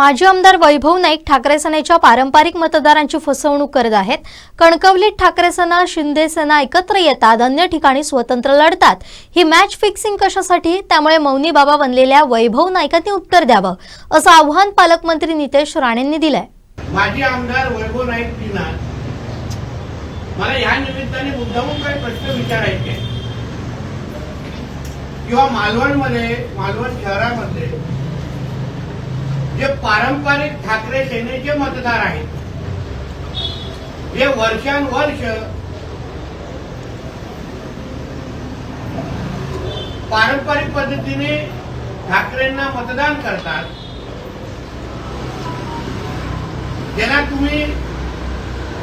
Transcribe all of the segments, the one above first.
माजी आमदार वैभव नाईक ठाकरे सेनेच्या पारंपरिक मतदारांची फसवणूक करत आहेत. कणकवलीत ठाकरे सेना शिंदे सेना एकत्र येतात अन्य ठिकाणी स्वतंत्र लढतात. ही मॅच फिक्सिंग कशासाठी? त्यामुळे मौनी बाबा बनलेल्या वैभव नाईकांनी उत्तर द्यावं असं आव्हान पालकमंत्री नितेश राणेंनी दिलंय. माजी आमदार वैभव नाईक मला या निमित्ताने मुद्दामून काही प्रश्न विचारायचे किंवा मालवणमध्ये मालवण शहरामध्ये पारंपरिक ठाकरे सेनेचे मतदार आहेत. जे वर्षानुवर्ष पारंपरिक पद्धतीने ठाकरेंना मतदान करतात. ज्यांना तुम्ही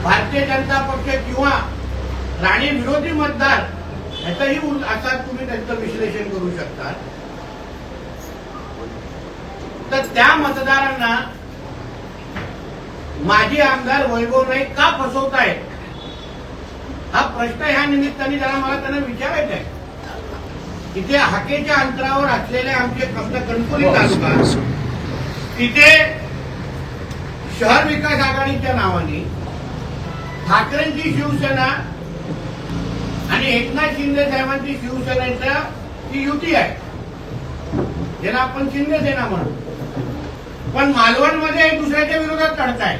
भारतीय जनता पक्ष किंवा राणे विरोधी मतदार ह्याचंही असा तुम्ही त्यांचं विश्लेषण करू शकता तर त्या मतदारांना माजी आमदार वैभव नाईक का फसवतायत हा प्रश्न ह्या निमित्ताने जरा मला त्यांना विचारायचा आहे. इथे हाकेच्या अंतरावर असलेले आमचे आमचा कणकोली तालुका. तिथे शहर विकास आघाडीच्या नावाने ठाकरेंची शिवसेना आणि एकनाथ शिंदे साहेबांची शिवसेनेच्या ही युती आहे. ज्याला आपण शिंदे सेना म्हणतो पण मालवणमध्ये एक दुसऱ्याच्या विरोधात लढताय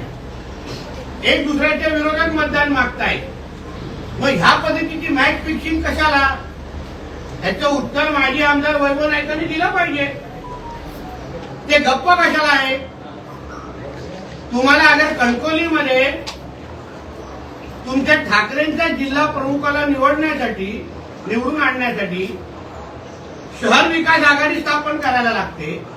एक दुसऱ्याच्या विरोधात मतदान मागताय. मग ह्या पद्धतीची मॅच फिक्सिंग कशाला? याचं उत्तर माजी आमदार वैभव नाईकांनी दिलं पाहिजे. ते गप्प कशाला आहे? तुम्हाला अगर कणकोलीमध्ये तुमच्या ठाकरेंच्या जिल्हा प्रमुखाला निवडण्यासाठी निवडून आणण्यासाठी शहर विकास आघाडी स्थापन करायला लागते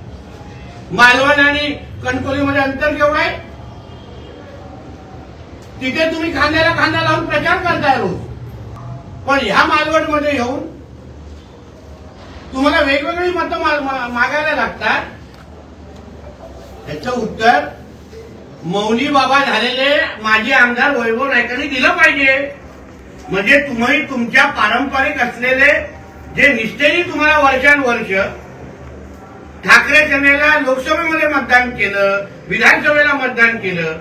मालवण आणि कणकोलीमध्ये अंतर केवढं आहे? तिथे तुम्ही खांद्याला खांदा लावून प्रचार करताय रोज. पण ह्या मालवणमध्ये येऊन तुम्हाला वेगवेगळी मतं मागायला लागतात. याचं उत्तर मौली बाबा झालेले माजी आमदार वैभव नायकांनी दिलं पाहिजे. म्हणजे तुम्ही तुमच्या पारंपरिक असलेले जे निष्ठेने तुम्हाला वर्षानुवर्ष ठाकरे सेनेला लोकसभेमध्ये मतदान केलं विधानसभेला मतदान केलं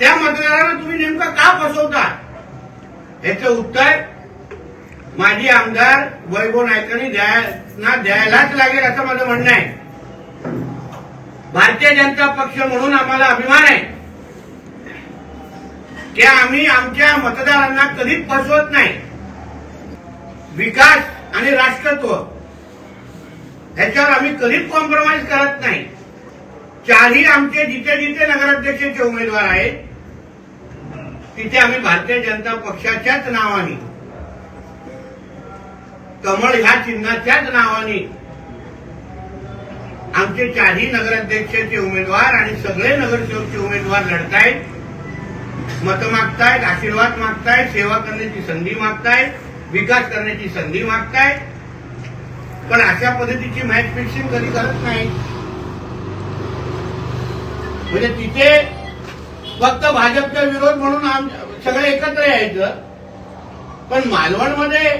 त्या मतदाराला तुम्ही नेमकं का फसवता? याचं उत्तर माजी आमदार वैभव नायकांनी द्यायला द्यायलाच लागेल असं माझं म्हणणं आहे. भारतीय जनता पक्ष म्हणून आम्हाला अभिमान आहे की आम्ही आमच्या मतदारांना कधीच फसवत नाही. विकास आणि राष्ट्रत्व ह्याच्यावर आम्ही कधीच कॉम्प्रोमाइज करत नाही. चारही आमचे जिथे जिथे नगराध्यक्षाचे उमेदवार आहेत तिथे आम्ही भारतीय जनता पक्षाच्याच नावाने कमळ ह्या चिन्हाच्याच नावाने आमचे चारही नगराध्यक्षाचे उमेदवार आणि सगळे नगरसेवकचे उमेदवार लढतायत मतं मागतायत आशीर्वाद मागतायत सेवा करण्याची संधी मागतायत विकास करण्याची संधी मागतायत. अशा पद्धतीची मॅच फिक्सिंग कधी करत नाही. म्हणजे तिथे फक्त भाजपचा विरोध म्हणून आम सगळे एकत्र यायचं. पण मालवणमध्ये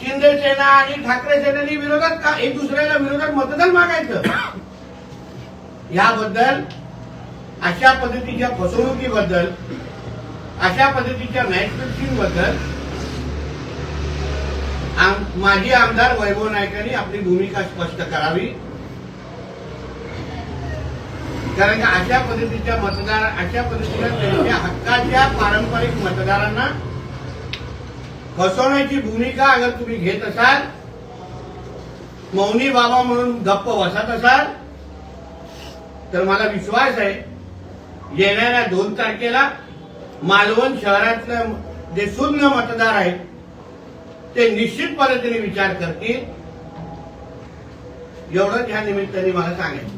शिंदे सेना आणि ठाकरे सेनेनी विरोधात का एक दुसऱ्याला विरोधात मतदान मागायचं? याबद्दल अशा पद्धतीच्या फसवणुकीबद्दल अशा पद्धतीच्या मॅच फिक्सिंगबद्दल माजी आमदार वैभव नाईकांनी आपली भूमिका स्पष्ट करावी. कारण का अशा पद्धतीच्या मतदार अशा पद्धतीच्या त्यांच्या हक्काच्या पारंपरिक मतदारांना फसवण्याची भूमिका अगर तुम्ही घेत असाल मौनी बाबा म्हणून गप्प बसत असाल तर मला विश्वास आहे येणाऱ्या दोन तारखेला मालवण शहरातलं जे शून्य मतदार आहेत ते निश्चित पद्धतीने विचार करतील. एवढंच ह्या निमित्ताने मला सांगायचं.